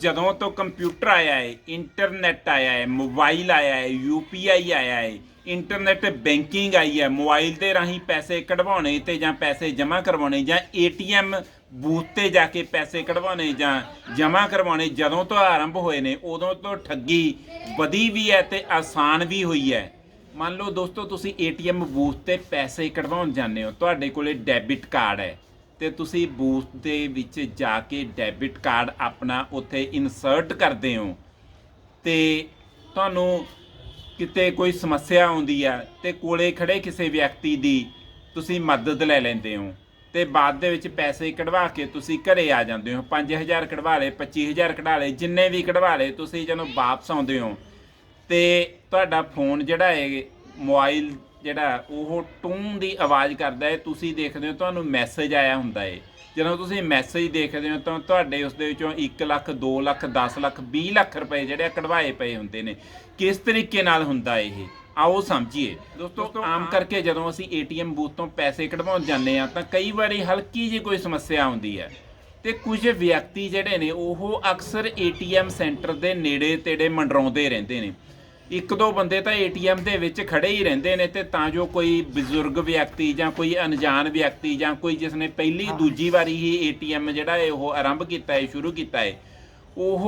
ਜਦੋਂ ਤੋਂ ਕੰਪਿਊਟਰ ਆਇਆ ਹੈ, ਇੰਟਰਨੈਟ ਆਇਆ ਹੈ, ਮੋਬਾਈਲ ਆਇਆ ਹੈ ਯੂਪੀਆਈ ਆਇਆ ਹੈ, ਇੰਟਰਨੈਟ ਬੈਂਕਿੰਗ ਆਈ ਹੈ, ਮੋਬਾਈਲ ਦੇ ਰਾਹੀਂ ਪੈਸੇ ਕਢਵਾਉਣੇ ਤੇ ਜਾਂ ਪੈਸੇ ਜਮ੍ਹਾਂ ਕਰਵਾਉਣੇ ਜਾਂ ਏਟੀਐਮ ਬੂਥ ਤੇ ਜਾ ਕੇ ਪੈਸੇ ਕਢਵਾਉਣੇ ਜਾਂ ਜਮ੍ਹਾਂ ਕਰਵਾਉਣੇ ਜਦੋਂ ਤੋਂ ਆਰੰਭ ਹੋਏ ਨੇ, ਉਦੋਂ ਤੋਂ ਠੱਗੀ ਵਧੀ ਵੀ ਹੈ ਤੇ ਆਸਾਨ ਵੀ ਹੋਈ ਹੈ। ਮੰਨ ਲਓ ਦੋਸਤੋ, ਤੁਸੀਂ ਏਟੀਐਮ ਬੂਥ ਤੇ ਪੈਸੇ ਕਢਵਾਉਣ ਜਾਂਦੇ ਹੋ, ਤੁਹਾਡੇ ਕੋਲੇ ਡੈਬਿਟ ਕਾਰਡ ਹੈ। ਤੇ ਤੁਸੀਂ ਬੂਥ ਦੇ ਵਿੱਚ ਜਾ ਕੇ ਡੈਬਿਟ ਕਾਰਡ ਆਪਣਾ ਉੱਥੇ ਇਨਸਰਟ ਕਰਦੇ ਹੋ। ਤੇ ਤੁਹਾਨੂੰ ਕਿਤੇ ਕੋਈ ਸਮੱਸਿਆ ਆਉਂਦੀ ਆ ਤੇ ਕੋਲੇ ਖੜੇ ਕਿਸੇ ਵਿਅਕਤੀ ਦੀ ਤੁਸੀਂ ਮਦਦ ਲੈ ਲੈਂਦੇ ਹੋ। ਤੇ ਬਾਅਦ ਦੇ ਵਿੱਚ ਪੈਸੇ ਕਢਵਾ ਕੇ ਤੁਸੀਂ ਘਰੇ ਆ ਜਾਂਦੇ ਹੋ। 5000 ਕਢਵਾ ਲਏ 25000 ਕਢਵਾ ਲਏ, ਜਿੰਨੇ ਵੀ ਕਢਵਾ ਲਏ, ਤੁਸੀਂ ਜਦੋਂ ਵਾਪਸ ਆਉਂਦੇ ਹੋ ਤੇ ਤੁਹਾਡਾ ਫੋਨ ਜਿਹੜਾ ਹੈ, ਮੋਬਾਈਲ ਜਿਹੜਾ ਉਹ ਟੂੰ ਦੀ ਆਵਾਜ਼ ਕਰਦਾ ਹੈ ਤੁਸੀਂ ਦੇਖਦੇ ਹੋ ਤੁਹਾਨੂੰ ਮੈਸੇਜ ਆਇਆ ਹੁੰਦਾ ਹੈ। ਜਦੋਂ ਤੁਸੀਂ ਮੈਸੇਜ ਦੇਖਦੇ ਹੋ ਤਾਂ ਤੁਹਾਡੇ ਉਸ ਦੇ ਵਿੱਚੋਂ 1 ਲੱਖ 2 ਲੱਖ 10 ਲੱਖ 20 ਲੱਖ ਰੁਪਏ ਜਿਹੜੇ ਕਢਵਾਏ ਪਏ ਹੁੰਦੇ ਨੇ। ਕਿਸ ਤਰੀਕੇ ਨਾਲ ਹੁੰਦਾ ਇਹ? ਆਓ ਸਮਝੀਏ। ਦੋਸਤੋ ਆਮ ਕਰਕੇ ਜਦੋਂ ਅਸੀਂ ਏਟੀਐਮ ਬੂਥ ਤੋਂ ਪੈਸੇ ਕਢਵਾਉਣ ਜਾਂਦੇ ਆ ਤਾਂ ਕਈ ਵਾਰੀ ਹਲਕੀ ਜਿਹੀ ਕੋਈ ਸਮੱਸਿਆ ਆਉਂਦੀ ਹੈ। ਤੇ ਕੁਝ ਵਿਅਕਤੀ ਜਿਹੜੇ ਨੇ ਉਹ ਅਕਸਰ ਏਟੀਐਮ ਸੈਂਟਰ ਦੇ ਨੇੜੇ ਤੇੜੇ ਮੰਡਰਾਉਂਦੇ ਰਹਿੰਦੇ ਨੇ। ਇੱਕ ਦੋ ਬੰਦੇ ਤਾਂ ਏਟੀਐਮ ਦੇ ਵਿੱਚ ਖੜੇ ਹੀ ਰਹਿੰਦੇ ਨੇ ਤੇ ਤਾਂ ਜੋ ਕੋਈ ਬਜ਼ੁਰਗ ਵਿਅਕਤੀ ਜਾਂ ਕੋਈ ਅਣਜਾਣ ਵਿਅਕਤੀ ਜਾਂ ਕੋਈ ਜਿਸ ਨੇ ਪਹਿਲੀ ਦੂਜੀ ਵਾਰੀ ਹੀ ਏਟੀਐਮ ਜਿਹੜਾ ਹੈ ਉਹ ਆਰੰਭ ਕੀਤਾ ਹੈ ਸ਼ੁਰੂ ਕੀਤਾ ਹੈ ਉਹ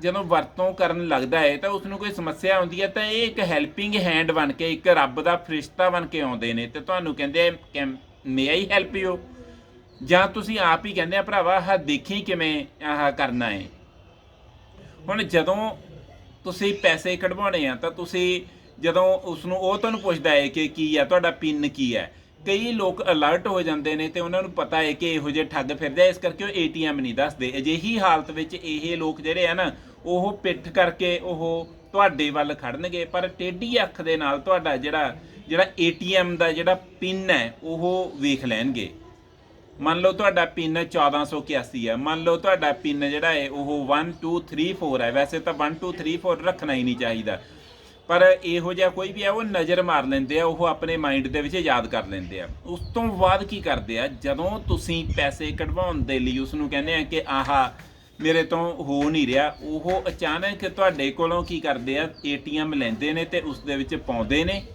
ਜਦੋਂ ਵਰਤੋਂ ਕਰਨ ਲੱਗਦਾ ਹੈ ਤਾਂ ਉਸ ਨੂੰ ਕੋਈ ਸਮੱਸਿਆ ਆਉਂਦੀ ਹੈ ਤਾਂ ਇਹ ਇੱਕ ਹੈਲਪਿੰਗ ਹੈਂਡ ਬਣ ਕੇ ਇੱਕ ਰੱਬ ਦਾ ਫਰਿਸ਼ਤਾ ਬਣ ਕੇ ਆਉਂਦੇ ਨੇ ਤੇ ਤੁਹਾਨੂੰ ਕਹਿੰਦੇ ਮੇ ਆਈ ਹੈਲਪ ਯੂ ਜਾਂ ਤੁਸੀਂ ਆਪ ਹੀ ਕਹਿੰਦੇ ਆ ਭਰਾਵਾ ਆਹ ਦੇਖੀ ਕਿਵੇਂ ਆਹ ਕਰਨਾ ਹੈ? ਹੁਣ ਜਦੋਂ ਤੁਸੀਂ ਪੈਸੇ ਕਢਵਾਉਣੇ ਆ, ਤਾਂ ਤੁਸੀਂ ਜਦੋਂ ਉਸ ਨੂੰ ਉਹ ਤੁਹਾਨੂੰ ਪੁੱਛਦਾ ਹੈ ਕਿ ਕੀ ਹੈ ਤੁਹਾਡਾ ਪਿੰਨ ਕੀ ਹੈ। ਕਈ ਲੋਕ ਅਲਰਟ ਹੋ ਜਾਂਦੇ ਨੇ ਤੇ ਉਹਨਾਂ ਨੂੰ ਪਤਾ ਹੈ ਕਿ ਇਹੋ ਜਿਹੇ ਠੱਗ ਫਿਰਦੇ ਆ, ਇਸ ਕਰਕੇ ਉਹ ਏਟੀਐਮ ਨਹੀਂ ਦੱਸਦੇ। ਅਜਿਹੀ ਹਾਲਤ ਵਿੱਚ ਇਹ ਲੋਕ ਜਿਹੜੇ ਆ ਨਾ, ਉਹ ਪਿੱਠ ਕਰਕੇ ਉਹ ਤੁਹਾਡੇ ਵੱਲ ਖੜਨਗੇ, ਪਰ ਟੇਢੀ ਅੱਖ ਦੇ ਨਾਲ ਤੁਹਾਡਾ ਜਿਹੜਾ ਜਿਹੜਾ ਏਟੀਐਮ ਦਾ ਜਿਹੜਾ ਪਿੰਨ ਹੈ, ਉਹ ਵੇਖ ਲੈਣਗੇ। ਮੰਨ ਲਓ ਤੁਹਾਡਾ ਪਿਨ 1481 ਹੈ। ਮੰਨ ਲਓ ਤੁਹਾਡਾ ਪਿੰਨ ਜਿਹੜਾ ਹੈ, ਉਹ 1234 ਹੈ। ਵੈਸੇ ਤਾਂ 1234 ਰੱਖਣਾ ਹੀ ਨਹੀਂ ਚਾਹੀਦਾ। ਪਰ ਇਹੋ ਜਿਹਾ ਕੋਈ ਵੀ ਹੈ, ਉਹ ਨਜ਼ਰ ਮਾਰ ਲੈਂਦੇ ਆ, ਉਹ ਆਪਣੇ ਮਾਈਂਡ ਦੇ ਵਿੱਚ ਯਾਦ ਕਰ ਲੈਂਦੇ ਆ। ਉਸ ਤੋਂ ਬਾਅਦ ਕੀ ਕਰਦੇ ਆ, ਜਦੋਂ ਤੁਸੀਂ ਪੈਸੇ ਕਢਵਾਉਣ ਦੇ ਲਈ ਉਸ ਨੂੰ ਕਹਿੰਦੇ ਆ ਕਿ ਆਹਾ ਮੇਰੇ ਤੋਂ ਹੋ ਨਹੀਂ ਰਿਹਾ, ਉਹ ਅਚਾਨਕ ਤੁਹਾਡੇ ਕੋਲੋਂ ਕੀ ਕਰਦੇ ਆ, ਏਟੀਐਮ ਲੈਂਦੇ ਨੇ ਤੇ ਉਸ ਦੇ ਵਿੱਚ ਪਾਉਂਦੇ ਨੇ।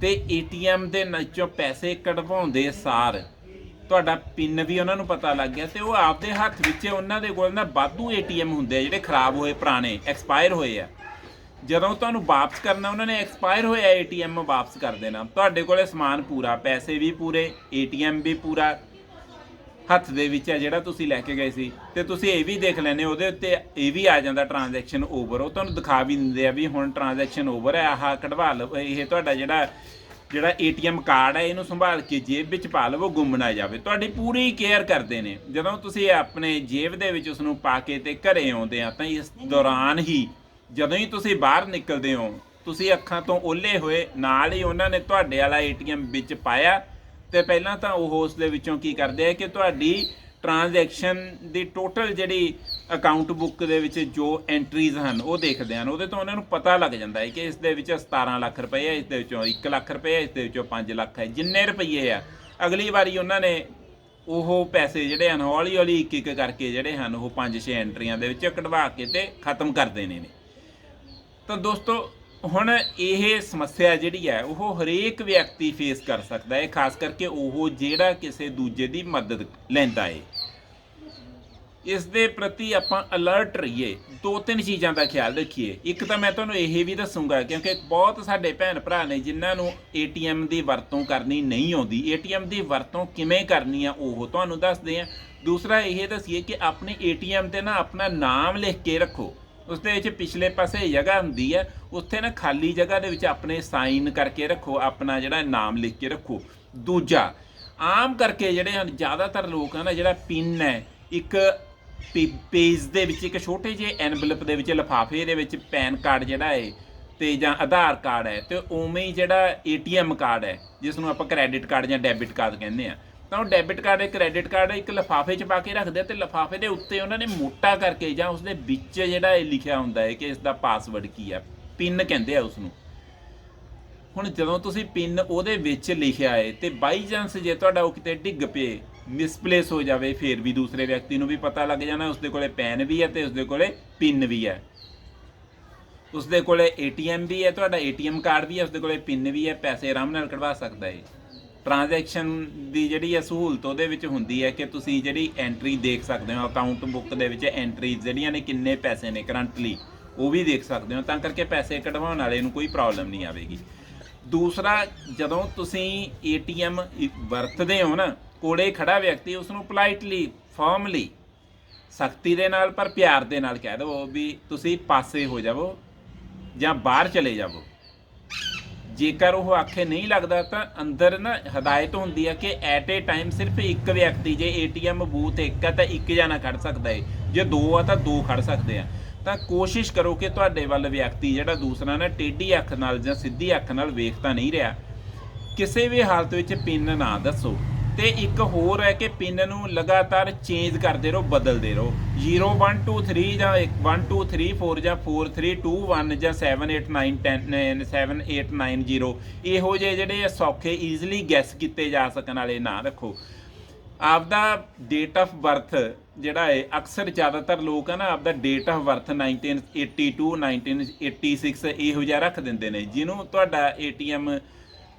ਤੇ ਏਟੀਐਮ ਦੇ ਵਿੱਚੋਂ ਪੈਸੇ ਕਢਵਾਉਂਦੇ ਸਾਰ ਤੁਹਾਡਾ ਪਿੰਨ ਵੀ ਉਹਨਾਂ ਨੂੰ ਪਤਾ ਲੱਗ ਗਿਆ ਤੇ ਉਹ ਆਪਦੇ ਹੱਥ ਵਿੱਚ ਉਹਨਾਂ ਦੇ ਕੋਲ ਨਾ ਬਾਧੂ ਏਟੀਐਮ ਹੁੰਦੇ ਆ ਜਿਹੜੇ ਖਰਾਬ ਹੋਏ, ਪੁਰਾਣੇ, ਐਕਸਪਾਇਰ ਹੋਏ ਆ। ਜਦੋਂ ਤੁਹਾਨੂੰ ਵਾਪਸ ਕਰਨਾ, ਉਹਨਾਂ ਨੇ ਐਕਸਪਾਇਰ ਹੋਇਆ ਏਟੀਐਮ ਵਾਪਸ ਕਰ ਦੇਣਾ। ਤੁਹਾਡੇ ਕੋਲੇ ਸਮਾਨ ਪੂਰਾ, ਪੈਸੇ ਵੀ ਪੂਰੇ, ਏਟੀਐਮ ਵੀ ਪੂਰਾ, ਹੱਥ ਦੇ ਵਿੱਚ ਹੈ ਜਿਹੜਾ ਤੁਸੀਂ ਲੈ ਕੇ ਗਏ ਸੀ। ਤੇ ਤੁਸੀਂ ਇਹ ਵੀ ਦੇਖ ਲੈਨੇ ਉਹਦੇ ਉੱਤੇ ਇਹ ਵੀ ਆ ਜਾਂਦਾ ਟ੍ਰਾਂਜੈਕਸ਼ਨ ਓਵਰ ਉਹ ਤੁਹਾਨੂੰ ਦਿਖਾ ਵੀ ਦਿੰਦੇ ਆ ਵੀ ਹੁਣ ਟ੍ਰਾਂਜੈਕਸ਼ਨ ਓਵਰ ਹੈ ਆਹ ਕਢਵਾ ਲਓ, ਇਹ ਤੁਹਾਡਾ ਜਿਹੜਾ ਜਿਹੜਾ ਏਟੀਐਮ ਕਾਰਡ ਹੈ ਇਹਨੂੰ ਸੰਭਾਲ ਕੇ ਜੇਬ ਵਿੱਚ ਪਾ ਲਵੋ ਗੁੰਮ ਨਾ ਜਾਵੇ। ਤੁਹਾਡੀ ਪੂਰੀ ਕੇਅਰ ਕਰਦੇ ਨੇ। ਜਦੋਂ ਤੁਸੀਂ ਆਪਣੇ ਜੇਬ ਦੇ ਵਿੱਚ ਉਸ ਨੂੰ ਪਾ ਕੇ ਤੇ ਘਰੇ ਆਉਂਦੇ ਆ ਤਾਂ ਇਸ ਦੌਰਾਨ ਹੀ ਜਦੋਂ ਹੀ ਤੁਸੀਂ ਬਾਹਰ ਨਿਕਲਦੇ ਹੋ ਤੁਸੀਂ ਅੱਖਾਂ ਤੋਂ ਓਲੇ ਹੋਏ ਨਾਲ ਹੀ ਉਹਨਾਂ ਨੇ ਤੁਹਾਡੇ ਵਾਲਾ ਏਟੀਐਮ ਵਿੱਚ ਪਾਇਆ। ਤੇ ਪਹਿਲਾਂ ਤਾਂ ਉਹ ਉਸ ਦੇ ਵਿੱਚੋਂ ਕੀ ਕਰਦੇ ਆ ਕਿ ਤੁਹਾਡੀ ਟ੍ਰਾਂਜੈਕਸ਼ਨ ਦੀ ਟੋਟਲ ਜਿਹੜੀ ਅਕਾਊਂਟ ਬੁੱਕ ਦੇ ਵਿੱਚ ਜੋ ਐਂਟਰੀਜ਼ ਹਨ, ਉਹ ਦੇਖਦੇ ਹਨ। ਉਹਦੇ ਤੋਂ ਉਹਨਾਂ ਨੂੰ ਪਤਾ ਲੱਗ ਜਾਂਦਾ ਹੈ ਕਿ ਇਸ ਦੇ ਵਿੱਚ 17 ਲੱਖ ਰੁਪਏ ਹੈ, ਇਸ ਦੇ ਵਿੱਚੋਂ 1 ਲੱਖ ਰੁਪਏ ਹੈ, ਇਸ ਦੇ ਵਿੱਚੋਂ 5 ਲੱਖ ਹੈ। ਜਿੰਨੇ ਰੁਪਏ ਆ, ਅਗਲੀ ਵਾਰੀ ਉਹਨਾਂ ਨੇ ਉਹ ਪੈਸੇ ਜਿਹੜੇ ਹਨ ਹੌਲੀ ਹੌਲੀ ਇੱਕ ਇੱਕ ਕਰਕੇ ਜਿਹੜੇ ਹਨ, ਉਹ 5-6 ਐਂਟਰੀਆਂ ਦੇ ਵਿੱਚ ਕਢਵਾ ਕੇ ਤੇ ਖਤਮ ਕਰ ਦੇਣੇ ਨੇ। ਤਾਂ ਦੋਸਤੋ, ਹੁਣ ਇਹ ਸਮੱਸਿਆ ਜਿਹੜੀ ਹੈ, ਉਹ ਹਰੇਕ ਵਿਅਕਤੀ ਫੇਸ ਕਰ ਸਕਦਾ ਹੈ, ਖਾਸ ਕਰਕੇ ਉਹ ਜਿਹੜਾ ਕਿਸੇ ਦੂਜੇ ਦੀ ਮਦਦ ਲੈਂਦਾ ਹੈ। ਇਸ ਦੇ ਪ੍ਰਤੀ ਆਪਾਂ ਅਲਰਟ ਰਹੀਏ। ਦੋ ਤਿੰਨ ਚੀਜ਼ਾਂ ਦਾ ਖਿਆਲ ਰੱਖੀਏ। ਇੱਕ ਤਾਂ ਮੈਂ ਤੁਹਾਨੂੰ ਇਹ ਵੀ ਦੱਸੂਗਾ, ਕਿਉਂਕਿ ਬਹੁਤ ਸਾਡੇ ਭੈਣ ਭਰਾ ਨੇ ਜਿਨ੍ਹਾਂ ਨੂੰ ਏਟੀਐਮ ਦੀ ਵਰਤੋਂ ਕਰਨੀ ਨਹੀਂ ਆਉਂਦੀ। ਏਟੀਐਮ ਦੀ ਵਰਤੋਂ ਕਿਵੇਂ ਕਰਨੀ ਆ, ਉਹ ਤੁਹਾਨੂੰ ਦੱਸਦੇ ਆ। ਦੂਸਰਾ ਇਹ ਦੱਸੀਏ ਕਿ ਆਪਣੇ ਏਟੀਐਮ ਤੇ ਨਾ ਆਪਣਾ ਨਾਮ ਲਿਖ ਕੇ ਰੱਖੋ। ਉਸ ਦੇ ਵਿੱਚ ਪਿਛਲੇ ਪਾਸੇ ਜਗ੍ਹਾ ਹੁੰਦੀ ਹੈ ਉੱਥੇ ਨਾ ਖਾਲੀ ਜਗ੍ਹਾ ਦੇ ਵਿੱਚ ਆਪਣੇ ਸਾਈਨ ਕਰਕੇ ਰੱਖੋ, ਆਪਣਾ ਜਿਹੜਾ ਨਾਮ ਲਿਖ ਕੇ ਰੱਖੋ। ਦੂਜਾ, ਆਮ ਕਰਕੇ ਜਿਹੜੇ ਹਨ, ਜ਼ਿਆਦਾਤਰ ਲੋਕ ਹਨ ਨਾ, ਜਿਹੜਾ ਪਿੰਨ ਹੈ, ਇੱਕ ਪੇਜ ਦੇ ਵਿੱਚ ਇੱਕ ਛੋਟੇ ਜਿਹੇ ਐਨਵਲਪ ਦੇ ਵਿੱਚ, ਲਿਫਾਫੇ ਦੇ ਵਿੱਚ ਪੈਨ ਕਾਰਡ ਜਿਹੜਾ ਹੈ ਤੇ ਜਾਂ ਆਧਾਰ ਕਾਰਡ ਹੈ ਤੇ ਉਵੇਂ ਹੀ ਜਿਹੜਾ ਏਟੀਐਮ ਕਾਰਡ ਹੈ ਜਿਸ ਨੂੰ ਆਪਾਂ ਕ੍ਰੈਡਿਟ ਕਾਰਡ ਜਾਂ ਡੈਬਿਟ ਕਾਰਡ ਕਹਿੰਦੇ ਆ। ਤਾਂ ਉਹ ਡੈਬਿਟ ਕਾਰਡ ਇੱਕ ਕ੍ਰੈਡਿਟ ਕਾਰਡ ਇੱਕ ਲਿਫਾਫੇ 'ਚ ਪਾ ਕੇ ਰੱਖਦੇ ਆ ਤੇ ਲਿਫਾਫੇ ਦੇ ਉੱਤੇ ਉਹਨਾਂ ਨੇ ਮੋਟਾ ਕਰਕੇ ਜਾਂ ਉਸ ਦੇ ਵਿੱਚ ਜਿਹੜਾ ਇਹ ਲਿਖਿਆ ਹੁੰਦਾ ਹੈ ਕਿ ਇਸ ਦਾ ਪਾਸਵਰਡ ਕੀ ਆ ਪਿਨ ਕਹਿੰਦੇ ਆ ਉਸ ਨੂੰ ਹੁਣ ਜਦੋਂ ਤੁਸੀਂ ਪਿਨ ਉਹਦੇ ਵਿੱਚ ਲਿਖਿਆ ਹੈ ਤੇ ਬਾਈ ਚਾਂਸ ਜੇ ਤੁਹਾਡਾ ਉਹ ਕਿਤੇ ਡਿੱਗ ਪਏ ਮਿਸਪਲੇਸ ਹੋ ਜਾਵੇ, ਫਿਰ ਵੀ ਦੂਸਰੇ ਵਿਅਕਤੀ ਨੂੰ ਵੀ ਪਤਾ ਲੱਗ ਜਾਣਾ, ਉਸਦੇ ਕੋਲੇ ਪੈਨ ਵੀ ਹੈ ਤੇ ਉਸਦੇ ਕੋਲੇ ਪਿੰਨ ਵੀ ਹੈ। ਉਸਦੇ ਕੋਲੇ ਏਟੀਐਮ ਵੀ ਹੈ, ਤੁਹਾਡਾ ਏਟੀਐਮ ਕਾਰਡ ਵੀ ਹੈ, ਉਸਦੇ ਕੋਲੇ ਪਿੰਨ ਵੀ ਹੈ, ਪੈਸੇ ਆਰਾਮ ਨਾਲ ਕਢਵਾ ਸਕਦਾ ਹੈ। ਟ੍ਰਾਂਜੈਕਸ਼ਨ ਦੀ ਜਿਹੜੀ ਹੈ ਸਹੂਲਤ ਉਹਦੇ ਵਿੱਚ ਹੁੰਦੀ ਹੈ ਕਿ ਤੁਸੀਂ ਜਿਹੜੀ ਐਂਟਰੀ ਦੇਖ ਸਕਦੇ ਹੋ ਅਕਾਊਂਟ ਬੁੱਕ ਦੇ ਵਿੱਚ ਐਂਟਰੀ ਜਿਹੜੀਆਂ ਨੇ, ਕਿੰਨੇ ਪੈਸੇ ਨੇ ਕਰੰਟਲੀ ਉਹ ਵੀ ਦੇਖ ਸਕਦੇ ਹੋ, ਤਾਂ ਕਰਕੇ ਪੈਸੇ ਕਢਵਾਉਣ ਵਾਲੇ ਨੂੰ ਕੋਈ ਪ੍ਰੋਬਲਮ ਨਹੀਂ ਆਵੇਗੀ। ਦੂਸਰਾ, ਜਦੋਂ ਤੁਸੀਂ ਏਟੀਐਮ ਵਰਤਦੇ ਹੋ ਨਾ ਕੋਲੇ ਖੜਾ ਵਿਅਕਤੀ ਉਸ ਨੂੰ ਪੋਲਾਈਟਲੀ ਫਾਰਮਲੀ ਸਖਤੀ ਦੇ ਨਾਲ ਪਰ ਪਿਆਰ ਦੇ ਨਾਲ ਕਹਿ ਦਿਓ ਵੀ ਤੁਸੀਂ ਪਾਸੇ ਹੋ ਜਾਵੋ ਜਾਂ ਬਾਹਰ ਚਲੇ ਜਾਵੋ। ਜੇਕਰ ਉਹ ਆਖੇ ਨਹੀਂ ਲੱਗਦਾ ਤਾਂ ਅੰਦਰ ਨਾ ਹਦਾਇਤ ਹੁੰਦੀ ਹੈ ਕਿ ਐਟ ਏ ਟਾਈਮ ਸਿਰਫ ਇੱਕ ਵਿਅਕਤੀ, ਜੇ ਏਟੀਐਮ ਬੂਥ ਇੱਕ ਆ ਤਾਂ ਇੱਕ ਜਣਾ ਖੜ ਸਕਦਾ ਹੈ ਜੇ ਦੋ ਆ ਤਾਂ ਦੋ ਖੜ ਸਕਦੇ ਆ। ਤਾਂ ਕੋਸ਼ਿਸ਼ ਕਰੋ ਕਿ ਤੁਹਾਡੇ ਵੱਲ ਵਿਅਕਤੀ ਜਿਹੜਾ ਦੂਸਰਾ ਨਾ ਟੇਢੀ ਅੱਖ ਨਾਲ ਜਾਂ ਸਿੱਧੀ ਅੱਖ ਨਾਲ ਵੇਖ ਤਾਂ ਨਹੀਂ ਰਿਹਾ, ਕਿਸੇ ਵੀ ਹਾਲਤ ਵਿੱਚ ਪਿੰਨ ਨਾ ਦੱਸੋ। ਤੇ ਇੱਕ ਹੋਰ ਹੈ ਕਿ ਪਿੰਨ ਨੂੰ ਲਗਾਤਾਰ ਚੇਂਜ ਕਰਦੇ ਰਹੋ, ਬਦਲਦੇ ਰਹੋ। 0 1 2 3 ਜਾਂ 1 2 3 4 ਜਾਂ 4 3 2 1 ਜਾਂ 7 8 9 10 7 8 9 0 ਇਹੋ ਜਿਹੇ ਜਿਹੜੇ ਆ ਸੌਖੇ ਈਜ਼ੀਲੀ ਗੈਸ ਕੀਤੇ ਜਾ ਸਕਣ ਵਾਲੇ ਨਾ ਰੱਖੋ। ਆਪਦਾ ਡੇਟ ਆਫ ਬਰਥ ਜਿਹੜਾ ਹੈ, ਅਕਸਰ ਜ਼ਿਆਦਾਤਰ ਲੋਕ ਆ ਨਾ, ਆਪਦਾ ਡੇਟ ਆਫ ਬਰਥ 1982 1986 ਇਹੋ ਜਿਹਾ ਰੱਖ ਦਿੰਦੇ ਨੇ। ਜਿਹਨੂੰ ਤੁਹਾਡਾ ਏਟੀਐਮ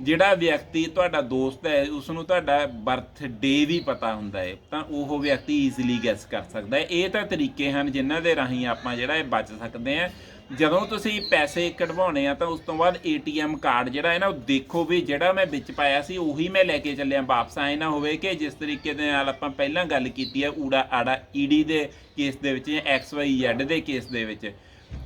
ਜਿਹੜਾ ਵਿਅਕਤੀ ਤੁਹਾਡਾ ਦੋਸਤ ਹੈ ਉਸ ਨੂੰ ਤੁਹਾਡਾ ਬਰਥਡੇ ਵੀ ਪਤਾ ਹੁੰਦਾ ਹੈ, ਤਾਂ ਉਹ ਵਿਅਕਤੀ ਈਜ਼ੀਲੀ ਗੈਸ ਕਰ ਸਕਦਾ ਹੈ। ਇਹ ਤਾਂ ਤਰੀਕੇ ਹਨ ਜਿਨ੍ਹਾਂ ਦੇ ਰਾਹੀਂ ਆਪਾਂ ਜਿਹੜਾ ਇਹ ਬਚ ਸਕਦੇ ਹਾਂ। ਜਦੋਂ ਤੁਸੀਂ ਪੈਸੇ ਕਢਵਾਉਣੇ ਆ, ਤਾਂ ਉਸ ਤੋਂ ਬਾਅਦ ਏਟੀਐਮ ਕਾਰਡ ਜਿਹੜਾ ਹੈ ਨਾ, ਉਹ ਦੇਖੋ ਵੀ ਜਿਹੜਾ ਮੈਂ ਵਿੱਚ ਪਾਇਆ ਸੀ, ਉਹੀ ਮੈਂ ਲੈ ਕੇ ਚੱਲਿਆ। ਵਾਪਸ ਆਏ ਨਾ ਹੋਵੇ ਕਿ ਜਿਸ ਤਰੀਕੇ ਦੇ ਨਾਲ ਆਪਾਂ ਪਹਿਲਾਂ ਗੱਲ ਕੀਤੀ ਹੈ ਊੜਾ ਆੜਾ ਈਡੀ ਦੇ ਕੇਸ ਦੇ ਵਿੱਚ ਜਾਂ ਐਕਸ ਵਾਈ ਜ਼ੈਡ ਦੇ ਕੇਸ ਦੇ ਵਿੱਚ।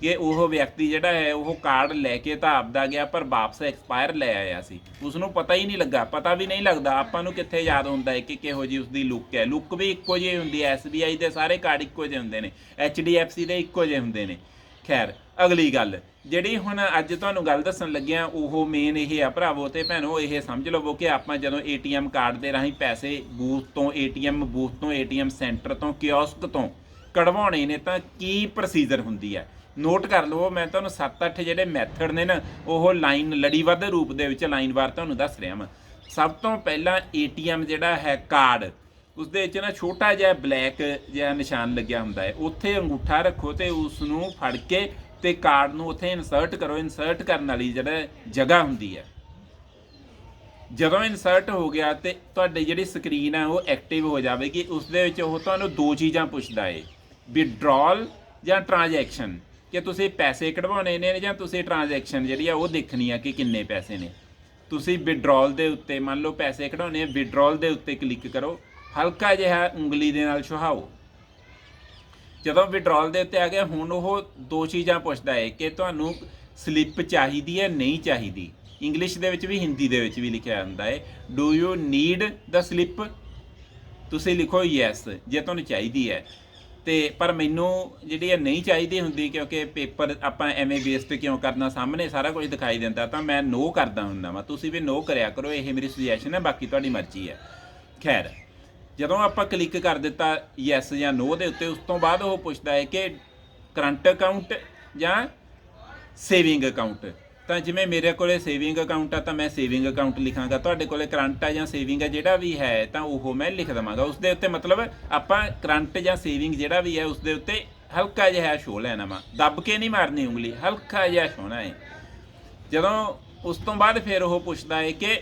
ਕਿ ਉਹ ਵਿਅਕਤੀ ਜਿਹੜਾ ਹੈ, ਉਹ ਕਾਰਡ ਲੈ ਕੇ ਤਾਂ ਆਪਦਾ ਗਿਆ, ਪਰ ਵਾਪਸ ਐਕਸਪਾਇਰ ਲੈ ਆਇਆ ਸੀ। ਉਸ ਨੂੰ ਪਤਾ ਹੀ ਨਹੀਂ ਲੱਗਾ। ਪਤਾ ਵੀ ਨਹੀਂ ਲੱਗਦਾ, ਆਪਾਂ ਨੂੰ ਕਿੱਥੇ ਯਾਦ ਹੁੰਦਾ ਹੈ ਕਿ ਕਿਹੋ ਜੀ ਉਸਦੀ ਲੁੱਕ ਹੈ। ਲੁੱਕ ਵੀ ਇੱਕੋ ਜਿਹੀ ਹੁੰਦੀ ਹੈ SBI ਦੇ ਸਾਰੇ ਕਾਰਡ ਇੱਕੋ ਜਿਹੇ ਹੁੰਦੇ ਨੇ HDFC ਦੇ ਇੱਕੋ ਜਿਹੇ ਹੁੰਦੇ ਨੇ। ਖੈਰ, ਅਗਲੀ ਗੱਲ। ਜਿਹੜੀ ਹੁਣ ਅੱਜ ਤੁਹਾਨੂੰ ਗੱਲ ਦੱਸਣ ਲੱਗਿਆ, ਉਹ ਮੇਨ ਇਹ ਆ ਭਰਾਵੋ ਤੇ ਭੈਣੋ, ਇਹ ਸਮਝ ਲਵੋ ਕਿ ਆਪਾਂ ਜਦੋਂ ATM ਕਾਰਡ ਦੇ ਰਾਹੀਂ ਪੈਸੇ ਬੂਥ ਤੋਂ ATM ਬੂਥ ਤੋਂ ATM ਸੈਂਟਰ ਤੋਂ ਕਿਓਸਕ ਤੋਂ ਕਢਵਾਉਣੇ ਨੇ ਤਾਂ ਕੀ ਪ੍ਰੋਸੀਜਰ ਹੁੰਦੀ ਹੈ? ਨੋਟ ਕਰ ਲਵੋ, ਮੈਂ ਤੁਹਾਨੂੰ 7-8 ਜਿਹੜੇ ਮੈਥਡ ਨੇ ਨਾ, ਉਹ ਲਾਈਨ ਲੜੀਬੱਧ ਰੂਪ ਦੇ ਵਿੱਚ ਲਾਈਨ ਵਾਰ ਤੁਹਾਨੂੰ ਦੱਸ ਰਿਹਾ ਹਾਂ ਸਭ ਤੋਂ ਪਹਿਲਾਂ ATM ਜਿਹੜਾ ਹੈ ਕਾਰਡ ਉਸ ਦੇ ਵਿੱਚ ਨਾ ਛੋਟਾ ਜਿਹਾ ਬਲੈਕ ਜਿਹਾ ਨਿਸ਼ਾਨ ਲੱਗਿਆ ਹੁੰਦਾ ਹੈ। ਉੱਥੇ ਅੰਗੂਠਾ ਰੱਖੋ ਤੇ ਉਸ ਨੂੰ ਫੜ ਕੇ ਤੇ ਕਾਰਡ ਨੂੰ ਉੱਥੇ ਇਨਸਰਟ ਕਰੋ। ਇਨਸਰਟ ਕਰਨ ਵਾਲੀ ਜਿਹੜਾ ਜਗ੍ਹਾ ਹੁੰਦੀ ਹੈ। ਜਦੋਂ ਇਨਸਰਟ ਹੋ ਗਿਆ ਤੇ ਤੁਹਾਡੀ ਜਿਹੜੀ ਸਕਰੀਨ ਹੈ, ਉਹ ਐਕਟਿਵ ਹੋ ਜਾਵੇਗੀ। ਉਸ ਦੇ ਵਿੱਚ ਉਹ ਤੁਹਾਨੂੰ ਦੋ ਚੀਜ਼ਾਂ ਪੁੱਛਦਾ ਏ ਵਿਡਰਾਲ ਜਾਂ ਟ੍ਰਾਂਜੈਕਸ਼ਨ ਕਿ ਤੁਸੀਂ ਪੈਸੇ ਕਢਵਾਉਣੇ ਨੇ ਜਾਂ ਤੁਸੀਂ ਟ੍ਰਾਂਜੈਕਸ਼ਨ ਜਿਹੜੀ ਆ ਉਹ ਦੇਖਣੀ ਆ ਕਿ ਕਿੰਨੇ ਪੈਸੇ ਨੇ। ਤੁਸੀਂ ਵਿਡਰਾਲ ਦੇ ਉੱਤੇ ਮੰਨ ਲਓ ਪੈਸੇ ਕਢਾਉਣੇ ਆ ਵਿਡਰਾਲ ਦੇ ਉੱਤੇ ਕਲਿੱਕ ਕਰੋ, ਹਲਕਾ ਜਿਹਾ ਉਂਗਲੀ ਦੇ ਨਾਲ ਛੁਹਾਓ ਜਦੋਂ ਵਿਡਰਾਲ ਦੇ ਉੱਤੇ ਆ ਗਿਆ, ਹੁਣ ਉਹ ਦੋ ਚੀਜ਼ਾਂ ਪੁੱਛਦਾ ਹੈ ਕਿ ਤੁਹਾਨੂੰ ਸਲਿੱਪ ਚਾਹੀਦੀ ਹੈ, ਨਹੀਂ ਚਾਹੀਦੀ। ਇੰਗਲਿਸ਼ ਦੇ ਵਿੱਚ ਵੀ, ਹਿੰਦੀ ਦੇ ਵਿੱਚ ਵੀ ਲਿਖਿਆ ਹੁੰਦਾ ਹੈ do you need the slip ਤੁਸੀਂ ਲਿਖੋ ਯੈਸ ਜੇ ਤੁਹਾਨੂੰ ਚਾਹੀਦੀ ਹੈ। ਤੇ ਪਰ ਮੈਨੂੰ ਜਿਹੜੀ ਹੈ ਨਹੀਂ ਚਾਹੀਦੀ ਹੁੰਦੀ ਕਿਉਂਕਿ ਪੇਪਰ ਆਪਾਂ ਐਵੇਂ ਵੇਸਟ ਕਿਉਂ ਕਰਨਾ, ਸਾਹਮਣੇ ਸਾਰਾ ਕੁਝ ਦਿਖਾਈ ਦਿੰਦਾ, ਤਾਂ ਮੈਂ ਨੋ ਕਰਦਾ ਹੁੰਦਾ ਵਾਂ। ਤੁਸੀਂ ਵੀ ਨੋ ਕਰਿਆ ਕਰੋ, ਇਹ ਮੇਰੀ ਸੁਜੈਸ਼ਨ ਹੈ, ਬਾਕੀ ਤੁਹਾਡੀ ਮਰਜ਼ੀ ਹੈ। ਖੈਰ, ਜਦੋਂ ਆਪਾਂ ਕਲਿੱਕ ਕਰ ਦਿੱਤਾ ਯੈਸ ਜਾਂ ਨੋ ਦੇ ਉੱਤੇ, ਉਸ ਤੋਂ ਬਾਅਦ ਉਹ ਪੁੱਛਦਾ ਹੈ ਕਿ ਕਰੰਟ ਅਕਾਊਂਟ ਜਾਂ ਸੇਵਿੰਗ ਅਕਾਊਂਟ ਤਾਂ ਜਿਵੇਂ ਮੇਰੇ ਕੋਲੇ ਸੇਵਿੰਗ ਅਕਾਊਂਟ ਆ, ਤਾਂ ਮੈਂ ਸੇਵਿੰਗ ਅਕਾਊਂਟ ਲਿਖਾਂਗਾ। ਤੁਹਾਡੇ ਕੋਲੇ ਕਰੰਟ ਆ ਜਾਂ ਸੇਵਿੰਗ ਆ ਜਿਹੜਾ ਵੀ ਹੈ, ਤਾਂ ਉਹ ਮੈਂ ਲਿਖ ਦਵਾਂਗਾ। ਉਸ ਦੇ ਉੱਤੇ ਮਤਲਬ ਆਪਾਂ ਕਰੰਟ ਜਾਂ ਸੇਵਿੰਗ ਜਿਹੜਾ ਵੀ ਹੈ ਉਸ ਦੇ ਉੱਤੇ ਹਲਕਾ ਜਿਹਾ ਸ਼ੋ ਲੈਣਾ ਵਾ। ਦੱਬ ਕੇ ਨਹੀਂ ਮਾਰਨੀ ਉਂਗਲੀ, ਹਲਕਾ ਜਿਹਾ ਛੋਣਾ ਹੈ ਜਦੋਂ ਉਸ ਤੋਂ ਬਾਅਦ ਫਿਰ ਉਹ ਪੁੱਛਦਾ ਹੈ ਕਿ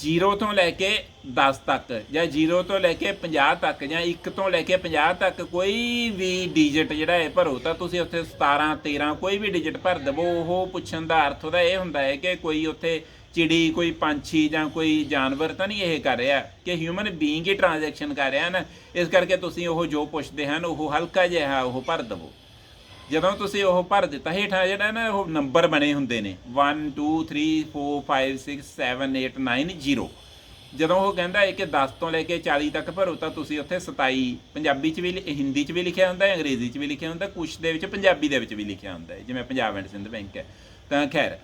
0 ਤੋਂ ਲੈ ਕੇ 10 ਤੱਕ ਜਾਂ 0 ਤੋਂ ਲੈ ਕੇ 50 ਤੱਕ ਜਾਂ 1 ਤੋਂ ਲੈ ਕੇ 50 ਤੱਕ ਕੋਈ ਵੀ ਡਿਜਿਟ ਜਿਹੜਾ ਹੈ ਭਰੋ ਤਾਂ ਤੁਸੀਂ ਉੱਥੇ 17 13 ਕੋਈ ਵੀ ਡਿਜਿਟ ਭਰ ਦਵੋ। ਉਹ ਪੁੱਛਣ ਦਾ ਅਰਥ ਉਹਦਾ ਇਹ ਹੁੰਦਾ ਹੈ ਕਿ ਕੋਈ ਉੱਥੇ ਚਿੜੀ, ਕੋਈ ਪੰਛੀ ਜਾਂ ਕੋਈ ਜਾਨਵਰ ਤਾਂ ਨਹੀਂ ਇਹ ਕਰ ਰਿਹਾ ਕਿ ਹਿਊਮਨ ਬੀਇੰਗ ਹੀ ਟ੍ਰਾਂਜੈਕਸ਼ਨ ਕਰ ਰਿਹਾ ਨਾ। ਇਸ ਕਰਕੇ ਤੁਸੀਂ ਉਹ ਜੋ ਪੁੱਛਦੇ ਹਨ, ਉਹ ਹਲਕਾ ਜਿਹਾ ਉਹ ਭਰ ਦਵੋ। ਜਦੋਂ ਤੁਸੀਂ ਉਹ ਭਰ ਦਿੱਤਾ, ਹੇਠਾਂ ਜਿਹੜਾ ਨਾ ਉਹ ਨੰਬਰ ਬਣੇ ਹੁੰਦੇ ਨੇ। 1 2 3 4 5 6 7 8 9 0 ਜਦੋਂ ਉਹ ਕਹਿੰਦਾ ਹੈ ਕਿ 10 ਤੋਂ ਲੈ ਕੇ 40 ਤੱਕ ਭਰੋ, ਤਾਂ ਤੁਸੀਂ ਉੱਥੇ 27 ਪੰਜਾਬੀ 'ਚ ਵੀ ਲਿ- ਹਿੰਦੀ 'ਚ ਵੀ ਲਿਖਿਆ ਹੁੰਦਾ ਹੈ, ਅੰਗਰੇਜ਼ੀ 'ਚ ਵੀ ਲਿਖਿਆ ਹੁੰਦਾ, ਕੁਛ ਦੇ ਵਿੱਚ ਪੰਜਾਬੀ ਦੇ ਵਿੱਚ ਵੀ ਲਿਖਿਆ ਹੁੰਦਾ ਹੈ, ਜਿਵੇਂ ਪੰਜਾਬ ਐਂਡ ਸਿੰਧ ਬੈਂਕ ਹੈ। ਤਾਂ ਖੈਰ,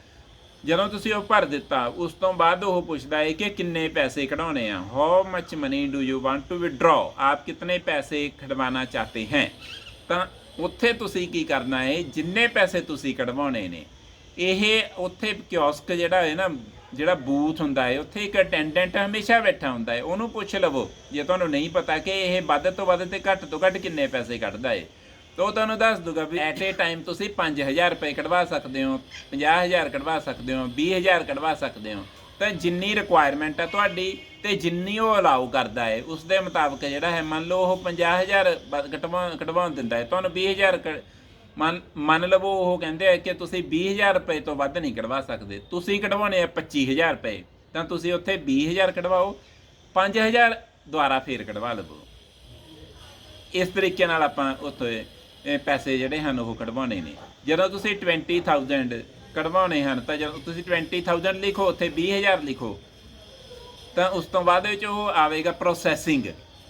ਜਦੋਂ ਤੁਸੀਂ ਉਹ ਭਰ ਦਿੱਤਾ, ਉਸ ਤੋਂ ਬਾਅਦ ਉਹ ਪੁੱਛਦਾ ਹੈ ਕਿ ਕਿੰਨੇ ਪੈਸੇ ਕਢਾਉਣੇ ਆ। How much money do you want to withdraw ਆਪ ਕਿਤਨੇ ਪੈਸੇ ਕਢਵਾना ਚਾਹਤੇ ਹੈ? ਤਾਂ ਉੱਥੇ ਤੁਸੀਂ ਕੀ ਕਰਨਾ ਹੈ ਜਿੰਨੇ ਪੈਸੇ ਤੁਸੀਂ ਕਢਵਾਉਣੇ ਨੇ। ਇਹ ਉੱਥੇ ਕਿਓਸਕ ਜਿਹੜਾ ਹੈ ਨਾ, ਜਿਹੜਾ ਬੂਥ ਹੁੰਦਾ ਹੈ ਉੱਥੇ ਇੱਕ ਅਟੈਂਡੈਂਟ ਹਮੇਸ਼ਾ ਬੈਠਾ ਹੁੰਦਾ ਹੈ ਉਹਨੂੰ ਪੁੱਛ ਲਵੋ, ਜੇ ਤੁਹਾਨੂੰ ਨਹੀਂ ਪਤਾ ਕਿ ਇਹ ਵੱਧ ਤੋਂ ਵੱਧ ਤੇ ਘੱਟ ਤੋਂ ਘੱਟ ਕਿੰਨੇ ਪੈਸੇ ਕੱਢਦਾ ਹੈ ਤਾਂ ਉਹ ਤੁਹਾਨੂੰ ਦੱਸ ਦੂਗਾ ਵੀ ਐਟ ਏ ਟਾਈਮ ਤੁਸੀਂ 5000 ਰੁਪਏ ਕਢਵਾ ਸਕਦੇ ਹੋ 50000 ਕਢਵਾ ਸਕਦੇ ਹੋ 20000 ਕਢਵਾ ਸਕਦੇ ਹੋ। ਤਾਂ ਜਿੰਨੀ ਰਿਕੁਆਇਰਮੈਂਟ ਹੈ ਤੁਹਾਡੀ ਤੇ ਜਿੰਨੀ ਉਹ ਅਲਾਉ ਕਰਦਾ ਹੈ ਉਸ ਦੇ ਮੁਤਾਬਕ ਜਿਹੜਾ ਹੈ, ਮੰਨ ਲਓ ਉਹ 50000 ਬ- ਕਟਵਾ, ਕਢਵਾਉਣ ਦਿੰਦਾ ਹੈ ਤੁਹਾਨੂੰ 20000 ਕ- ਮੰਨ ਮੰਨ ਲਵੋ ਉਹ ਕਹਿੰਦੇ ਆ ਕਿ ਤੁਸੀਂ 20000 ਰੁਪਏ ਤੋਂ ਵੱਧ ਨਹੀਂ ਕਢਵਾ ਸਕਦੇ। ਤੁਸੀਂ ਕਢਵਾਉਣੇ ਆ 25000 ਰੁਪਏ, ਤਾਂ ਤੁਸੀਂ ਉੱਥੇ 20000 ਕਢਵਾਓ 5000 ਦੁਬਾਰਾ ਫੇਰ ਕਢਵਾ ਲਵੋ। ਇਸ ਤਰੀਕੇ ਨਾਲ ਆਪਾਂ ਉੱਥੇ ਪੈਸੇ ਜਿਹੜੇ ਹਨ ਉਹ ਕਢਵਾਉਣੇ ਨੇ। ਜਦੋਂ ਤੁਸੀਂ 20000 ਕਢਵਾਉਣੇ ਹਨ, ਤਾਂ ਜਦੋਂ ਤੁਸੀਂ 20000 ਲਿਖੋ, ਉੱਥੇ 20000 ਲਿਖੋ ਤਾਂ ਉਸ ਤੋਂ ਬਾਅਦ ਵਿੱਚ ਉਹ ਆਵੇਗਾ ਪ੍ਰੋਸੈਸਿੰਗ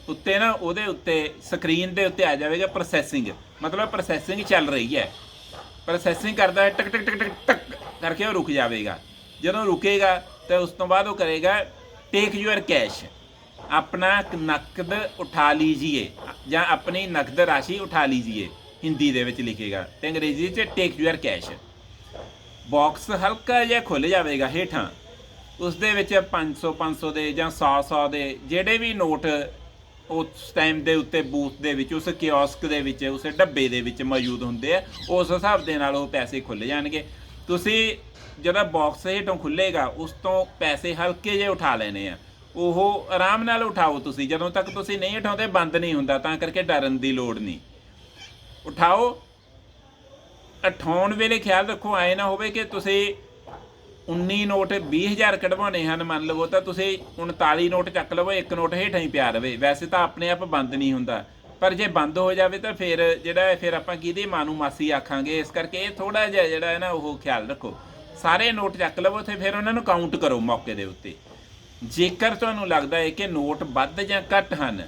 ਉੱਤੇ ਨਾ ਉਹਦੇ ਉੱਤੇ ਸਕਰੀਨ ਦੇ ਉੱਤੇ ਆ ਜਾਵੇਗਾ ਪ੍ਰੋਸੈਸਿੰਗ ਮਤਲਬ ਪ੍ਰੋਸੈਸਿੰਗ ਚੱਲ ਰਹੀ ਹੈ। ਪ੍ਰੋਸੈਸਿੰਗ ਕਰਦਾ ਹੈ, ਟਕ ਟਕ ਟਕ ਟਕ ਟਕ ਕਰਕੇ ਉਹ ਰੁਕ ਜਾਵੇਗਾ। ਜਦੋਂ ਰੁਕੇਗਾ, ਤਾਂ ਉਸ ਤੋਂ ਬਾਅਦ ਉਹ ਕਰੇਗਾ ਟੇਕ ਯੂਅਰ ਕੈਸ਼ ਆਪਣਾ ਨਕਦ ਉਠਾ ਲੀਜੀਏ। ਜਾਂ ਆਪਣੀ ਨਕਦ ਰਾਸ਼ੀ ਉਠਾ ਲੀਜੀਏ, ਹਿੰਦੀ ਦੇ ਵਿੱਚ ਲਿਖੇਗਾ। ਤੇ ਅੰਗਰੇਜ਼ੀ 'ਚ ਟੇਕ ਯੂਅਰ ਕੈਸ਼ ਬਾਕਸ ਹਲਕਾ ਜਿਹਾ ਖੁੱਲ ਜਾਵੇਗਾ ਹੇਠਾਂ। ਉਸ ਦੇ ਵਿੱਚ 500 500 ਦੇ ਜਾਂ 100 100 ਦੇ ਜਿਹੜੇ ਵੀ ਨੋਟ ਉਸ ਟਾਈਮ ਦੇ ਉੱਤੇ ਬੂਥ ਦੇ ਵਿੱਚ, ਉਸ ਕਿਓਸਕ ਦੇ ਵਿੱਚ, ਉਸ ਡੱਬੇ ਦੇ ਵਿੱਚ ਮੌਜੂਦ ਹੁੰਦੇ ਆ, ਉਸ ਹਿਸਾਬ ਦੇ ਨਾਲ ਉਹ ਪੈਸੇ ਖੁੱਲ ਜਾਣਗੇ। ਤੁਸੀਂ ਜਿਹੜਾ ਬਾਕਸ ਹੇਠੋਂ ਖੁੱਲੇਗਾ ਉਸ ਤੋਂ ਪੈਸੇ ਹਲਕੇ ਜਿਹੇ ਉਠਾ ਲੈਣੇ ਆ। ਉਹ ਆਰਾਮ ਨਾਲ ਉਠਾਓ ਤੁਸੀਂ, ਜਦੋਂ ਤੱਕ ਤੁਸੀਂ ਨਹੀਂ ਉਠਾਉਂਦੇ, ਬੰਦ ਨਹੀਂ ਹੁੰਦਾ, ਤਾਂ ਕਰਕੇ ਡਰਨ ਦੀ ਲੋੜ ਨਹੀਂ। ਉਠਾਓ। ਉਠਾਉਣ ਵੇਲੇ ਖਿਆਲ ਰੱਖੋ, ਐ ਨਾ ਹੋਵੇ ਕਿ ਤੁਸੀਂ 19 ਨੋਟ 20000 ਕਢਵਾਉਣੇ ਹਨ, ਮੰਨ ਲਵੋ ਤਾਂ ਤੁਸੀਂ 39 ਨੋਟ ਚੱਕ ਲਵੋ, ਇੱਕ ਨੋਟ ਹੇਠਾਂ ਹੀ ਪਿਆ ਰਵੇ। ਵੈਸੇ ਤਾਂ ਆਪਣੇ ਆਪ ਬੰਦ ਨਹੀਂ ਹੁੰਦਾ। ਪਰ ਜੇ ਬੰਦ ਹੋ ਜਾਵੇ ਤਾਂ ਫਿਰ ਜਿਹੜਾ ਫਿਰ ਆਪਾਂ ਕਿਹਦੇ ਮਾਂ ਨੂੰ ਮਾਸੀ ਆਖਾਂਗੇ, ਇਸ ਕਰਕੇ ਇਹ ਥੋੜਾ ਜਿਹਾ ਜਿਹੜਾ ਹੈ ਨਾ ਉਹ ਖਿਆਲ ਰੱਖੋ। ਸਾਰੇ ਨੋਟ ਚੱਕ ਲਵੋ ਤੇ ਫਿਰ ਉਹਨਾਂ ਨੂੰ ਕਾਊਂਟ ਕਰੋ ਮੌਕੇ ਦੇ ਉੱਤੇ। ਜੇਕਰ ਤੁਹਾਨੂੰ ਲੱਗਦਾ ਹੈ ਕਿ ਨੋਟ ਵੱਧ ਜਾਂ ਘੱਟ ਹਨ,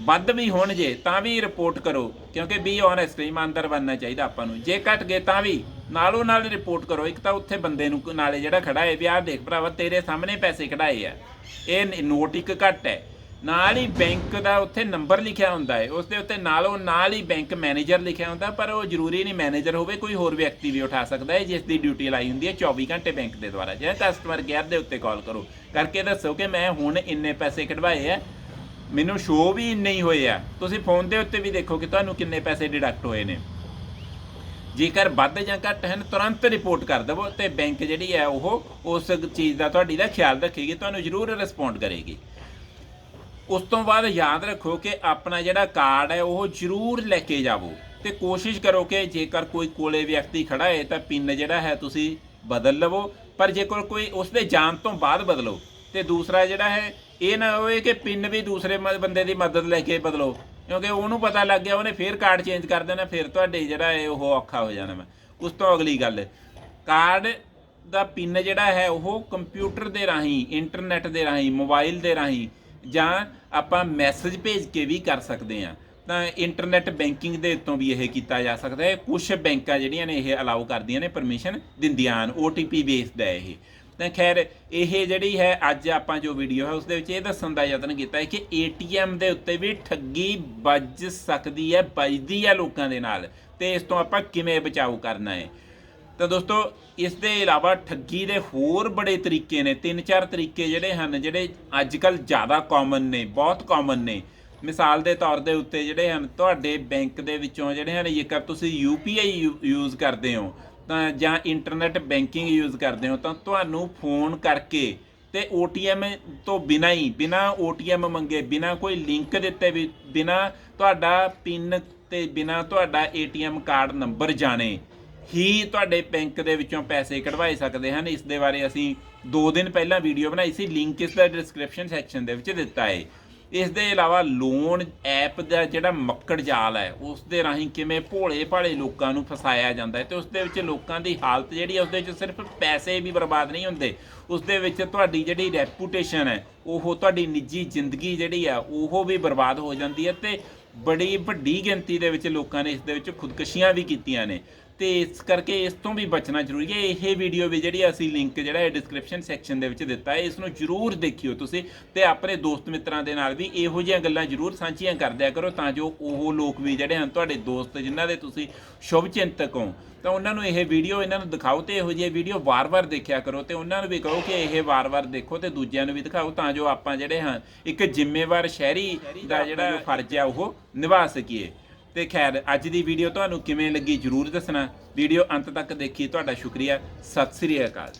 ਵੱਧ ਵੀ ਹੋਣ ਜੇ ਤਾਂ ਵੀ ਰਿਪੋਰਟ ਕਰੋ, ਕਿਉਂਕਿ ਬੀ ਓਨੈਸਟ ਇਮਾਨਦਾਰ ਬਣਨਾ ਚਾਹੀਦਾ ਆਪਾਂ ਨੂੰ। ਜੇ ਘਟ ਗਏ ਤਾਂ ਵੀ ਨਾਲੋਂ ਨਾਲ ਰਿਪੋਰਟ ਕਰੋ। ਇੱਕ ਤਾਂ ਉੱਥੇ ਬੰਦੇ ਨੂੰ ਨਾਲੇ ਜਿਹੜਾ ਖੜਾ ਹੈ ਵੀ ਆਹ ਦੇਖ ਭਰਾਵਾ, ਤੇਰੇ ਸਾਹਮਣੇ ਪੈਸੇ ਕਢਾਏ ਆ। ਇਹ ਨੋਟ ਇੱਕ ਘੱਟ ਹੈ। ਨਾਲ ਹੀ ਬੈਂਕ ਦਾ ਉੱਥੇ ਨੰਬਰ ਲਿਖਿਆ ਹੁੰਦਾ ਹੈ। ਉਸ ਦੇ ਉੱਤੇ ਨਾਲੋਂ ਨਾਲ ਹੀ ਬੈਂਕ ਮੈਨੇਜਰ ਲਿਖਿਆ ਹੁੰਦਾ, ਪਰ ਉਹ ਜ਼ਰੂਰੀ ਨਹੀਂ ਮੈਨੇਜਰ ਹੋਵੇ, ਕੋਈ ਹੋਰ ਵਿਅਕਤੀ ਵੀ ਉਠਾ ਸਕਦਾ ਹੈ, ਜਿਸ ਦੀ ਡਿਊਟੀ ਲਾਈ ਹੁੰਦੀ ਹੈ 24 ਘੰਟੇ ਬੈਂਕ ਦੇ ਦੁਆਰਾ। ਜੇ ਕਸਟਮਰ ਕੇਅਰ ਦੇ ਉੱਤੇ ਕਾਲ ਕਰੋ। ਕਰਕੇ ਦੱਸੋ ਕਿ ਮੈਂ ਹੁਣ ਇੰਨੇ ਪੈਸੇ ਕਢਵਾਏ ਆ। ਮੈਨੂੰ ਸ਼ੋ ਵੀ ਇੰਨੇ ਹੀ ਹੋਏ ਆ। ਤੁਸੀਂ ਫੋਨ ਦੇ ਉੱਤੇ ਵੀ ਦੇਖੋ ਕਿ ਤੁਹਾਨੂੰ ਕਿੰਨੇ ਪੈਸੇ ਡਿਡਕਟ ਹੋਏ ਨੇ। ਜੇਕਰ ਵੱਧ ਜਾਂ ਘੱਟ ਹਨ, ਤੁਰੰਤ ਰਿਪੋਰਟ ਕਰ ਦੇਵੋ ਤੇ ਬੈਂਕ ਜਿਹੜੀ ਹੈ ਉਹ ਉਸ ਚੀਜ਼ ਦਾ ਤੁਹਾਡੀ ਦਾ ਖਿਆਲ ਰੱਖੇਗੀ, ਤੁਹਾਨੂੰ ਜ਼ਰੂਰ ਰਿਸਪੌਂਡ ਕਰੇਗੀ। ਉਸ ਤੋਂ ਬਾਅਦ ਯਾਦ ਰੱਖੋ ਕਿ ਆਪਣਾ ਜਿਹੜਾ ਕਾਰਡ ਹੈ, ਉਹ ਜ਼ਰੂਰ ਲੈ ਕੇ ਜਾਵੋ ਤੇ ਕੋਸ਼ਿਸ਼ ਕਰੋ ਕਿ ਜੇਕਰ ਕੋਈ ਕੋਲੇ ਵਿਅਕਤੀ ਖੜਾ ਹੈ ਤਾਂ ਪਿੰਨ ਜਿਹੜਾ ਹੈ ਤੁਸੀਂ ਬਦਲ ਲਵੋ, ਪਰ ਜੇਕਰ ਕੋਈ ਉਸ ਦੇ ਜਾਣ ਤੋਂ ਬਾਅਦ ਬਦਲੋ ਤੇ ਦੂਸਰਾ ਜਿਹੜਾ ਹੈ, ਇਹ ਨਾ ਹੋਵੇ ਕਿ ਪਿੰਨ ਵੀ ਦੂਸਰੇ ਮ- ਬੰਦੇ ਦੀ ਮਦਦ ਲੈ ਕੇ ਬਦਲੋ। ਕਿਉਂਕਿ ਉਹਨੂੰ ਪਤਾ ਲੱਗ ਗਿਆ, ਉਹਨੇ ਫੇਰ ਕਾਰਡ ਚੇਂਜ ਕਰ ਦੇਣਾ, ਫਿਰ ਤੁਹਾਡੇ ਜਿਹੜਾ ਹੈ ਉਹ ਔਖਾ ਹੋ ਜਾਣਾ ਵਾ ਉਸ ਤੋਂ ਅਗਲੀ ਗੱਲ ਕਾਰਡ ਦਾ ਪਿੰਨ ਜਿਹੜਾ ਹੈ, ਉਹ ਕੰਪਿਊਟਰ ਦੇ ਰਾਹੀਂ ਇੰਟਰਨੈਟ ਦੇ ਰਾਹੀਂ ਮੋਬਾਈਲ ਦੇ ਰਾਹੀਂ ਜਾਂ ਆਪਾਂ ਮੈਸੇਜ ਭੇਜ ਕੇ ਵੀ ਕਰ ਸਕਦੇ ਹਾਂ। ਤਾਂ ਇੰਟਰਨੈਟ ਬੈਂਕਿੰਗ ਦੇ ਉੱਤੋਂ ਵੀ ਇਹ ਕੀਤਾ ਜਾ ਸਕਦਾ ਹੈ। ਕੁਝ ਬੈਂਕਾਂ ਜਿਹੜੀਆਂ ਨੇ ਇਹ ਅਲਾਉ ਕਰਦੀਆਂ ਨੇ ਪਰਮਿਸ਼ਨ ਦਿੰਦੀਆਂ ਹਨ OTP ਬੇਸਡ ਹੈ ਇਹ। ਤਾਂ ਖੈਰ ਇਹ ਜਿਹੜੀ ਹੈ, ਅੱਜ ਆਪਾਂ ਜੋ ਵੀਡੀਓ ਹੈ ਉਸ ਦੇ ਵਿੱਚ ਇਹ ਦੱਸਣ ਦਾ ਯਤਨ ਕੀਤਾ ਹੈ ਕਿ ATM ਦੇ ਉੱਤੇ ਵੀ ਠੱਗੀ ਵੱਜ ਸਕਦੀ ਹੈ, ਵੱਜਦੀ ਹੈ ਲੋਕਾਂ ਦੇ ਨਾਲ ਤੇ ਇਸ ਤੋਂ ਆਪਾਂ ਕਿਵੇਂ ਬਚਾਓ ਕਰਨਾ ਹੈ। ਤਾਂ ਦੋਸਤੋ, ਇਸ ਦੇ ਇਲਾਵਾ ਠੱਗੀ ਦੇ ਹੋਰ ਬੜੇ ਤਰੀਕੇ ਨੇ, ਤਿੰਨ ਚਾਰ ਤਰੀਕੇ ਜਿਹੜੇ ਹਨ, ਜਿਹੜੇ ਅੱਜ ਕੱਲ ਜ਼ਿਆਦਾ ਕਾਮਨ ਨੇ, ਬਹੁਤ ਕਾਮਨ ਨੇ। ਮਿਸਾਲ ਦੇ ਤੌਰ ਦੇ ਉੱਤੇ ਜਿਹੜੇ ਹਨ, ਤੁਹਾਡੇ ਬੈਂਕ ਦੇ ਵਿੱਚੋਂ ਜਿਹੜੇ ਹਨ, ਜੇਕਰ ਤੁਸੀਂ UPI ਯੂਜ਼ ਕਰਦੇ ਹੋ ਤਾਂ ਜਾਂ ਇੰਟਰਨੈਟ ਬੈਂਕਿੰਗ ਯੂਜ਼ ਕਰਦੇ ਹੋ ਤਾਂ ਤੁਹਾਨੂੰ ਫੋਨ ਕਰਕੇ ਤੇ OTM ਤੋਂ ਬਿਨਾਂ ਹੀ, ਬਿਨਾਂ OTM ਮੰਗੇ, ਬਿਨਾਂ ਕੋਈ ਲਿੰਕ ਦਿੱਤੇ ਵੀ, ਬਿਨਾਂ ਤੁਹਾਡਾ ਪਿੰਨ ਤੇ ਬਿਨਾਂ ਤੁਹਾਡਾ ATM ਕਾਰਡ ਨੰਬਰ ਜਾਣੇ, ਹੀ ਤੁਹਾਡੇ ਬੈਂਕ ਦੇ ਵਿੱਚੋਂ ਪੈਸੇ ਕਢਵਾਏ ਸਕਦੇ ਹਨ। ਇਸ ਦੇ ਬਾਰੇ ਅਸੀਂ 2 ਦਿਨ ਪਹਿਲਾਂ ਵੀਡੀਓ ਬਣਾਈ ਸੀ। ਲਿੰਕ ਇਸ ਦਾ ਡਿਸਕ੍ਰਿਪਸ਼ਨ ਸੈਕਸ਼ਨ ਦੇ ਵਿੱਚ ਦਿੱਤਾ ਹੈ। ਇਸ ਦੇ ਇਲਾਵਾ ਲੋਨ ਐਪ ਦਾ ਜਿਹੜਾ ਮੱਕੜ ਜਾਲ ਹੈ ਉਸ ਦੇ ਰਾਹੀਂ ਕਿਵੇਂ ਭੋਲੇ ਭਾਲੇ ਲੋਕਾਂ ਨੂੰ ਫਸਾਇਆ ਜਾਂਦਾ ਹੈ ਤੇ ਉਸ ਦੇ ਵਿੱਚ ਲੋਕਾਂ ਦੀ ਹਾਲਤ ਜਿਹੜੀ ਹੈ ਉਸ ਦੇ ਵਿੱਚ ਸਿਰਫ ਪੈਸੇ ਵੀ ਬਰਬਾਦ ਨਹੀਂ ਹੁੰਦੇ। ਉਸ ਦੇ ਵਿੱਚ ਤੁਹਾਡੀ ਜਿਹੜੀ ਰੈਪੂਟੇਸ਼ਨ ਹੈ, ਉਹ ਤੁਹਾਡੀ ਨਿੱਜੀ ਜ਼ਿੰਦਗੀ ਜਿਹੜੀ ਆ ਉਹ ਵੀ ਬਰਬਾਦ ਹੋ ਜਾਂਦੀ ਹੈ ਤੇ ਬੜੀ ਵੱਡੀ ਗਿਣਤੀ ਦੇ ਵਿੱਚ ਲੋਕਾਂ ਨੇ ਇਸ ਦੇ ਵਿੱਚ ਖੁਦਕਸ਼ੀਆਂ ਵੀ ਕੀਤੀਆਂ ਨੇ। ਤੇ ਇਸ ਕਰਕੇ ਇਸ ਤੋਂ ਵੀ ਬਚਣਾ ਜ਼ਰੂਰੀ ਹੈ। ਇਹ ਵੀਡੀਓ ਵੀ ਜਿਹੜੀ ਅਸੀਂ ਲਿੰਕ ਜਿਹੜਾ ਹੈ ਡਿਸਕ੍ਰਿਪਸ਼ਨ ਸੈਕਸ਼ਨ ਦੇ ਵਿੱਚ ਦਿੱਤਾ ਹੈ, ਇਸ ਨੂੰ ਜਰੂਰ ਦੇਖਿਓ ਤੁਸੀਂ ਤੇ ਆਪਣੇ ਦੋਸਤ ਮਿੱਤਰਾਂ ਦੇ ਨਾਲ ਵੀ ਇਹੋ ਜਿਹੀਆਂ ਗੱਲਾਂ ਜਰੂਰ ਸਾਂਝੀਆਂ ਕਰਦਿਆ ਕਰੋ ਤਾਂ ਜੋ ਉਹ ਲੋਕ ਵੀ ਜਿਹੜੇ ਹਨ, ਤੁਹਾਡੇ ਦੋਸਤ ਜਿਨ੍ਹਾਂ ਦੇ ਤੁਸੀਂ ਸ਼ੁਭ ਚਿੰਤਕ ਹੋ, ਤਾਂ ਉਹਨਾਂ ਨੂੰ ਇਹ ਵੀਡੀਓ ਇਹਨਾਂ ਨੂੰ ਦਿਖਾਓ ਤੇ ਇਹੋ ਜਿਹੀ ਵੀਡੀਓ ਵਾਰ-ਵਾਰ ਦੇਖਿਆ ਕਰੋ ਤੇ ਉਹਨਾਂ ਨੂੰ ਵੀ ਕਹੋ ਕਿ ਇਹ ਵਾਰ-ਵਾਰ ਦੇਖੋ ਤੇ ਦੂਜਿਆਂ ਨੂੰ ਵੀ ਦਿਖਾਓ ਤਾਂ ਜੋ ਆਪਾਂ ਜਿਹੜੇ ਹਾਂ ਇੱਕ ਜ਼ਿੰਮੇਵਾਰ ਸ਼ਹਿਰੀ ਦਾ ਜਿਹੜਾ ਫਰਜ਼ ਹੈ ਉਹ ਨਿਭਾ ਸਕੀਏ। ਤੇ ਖੈਰ, ਅੱਜ ਦੀ ਵੀਡੀਓ ਤੁਹਾਨੂੰ ਕਿਵੇਂ ਲੱਗੀ ਜਰੂਰ ਦੱਸਣਾ। ਵੀਡੀਓ ਅੰਤ ਤੱਕ ਦੇਖੀ ਤੁਹਾਡਾ ਸ਼ੁਕਰੀਆ। ਸਤਿ ਸ੍ਰੀ ਅਕਾਲ।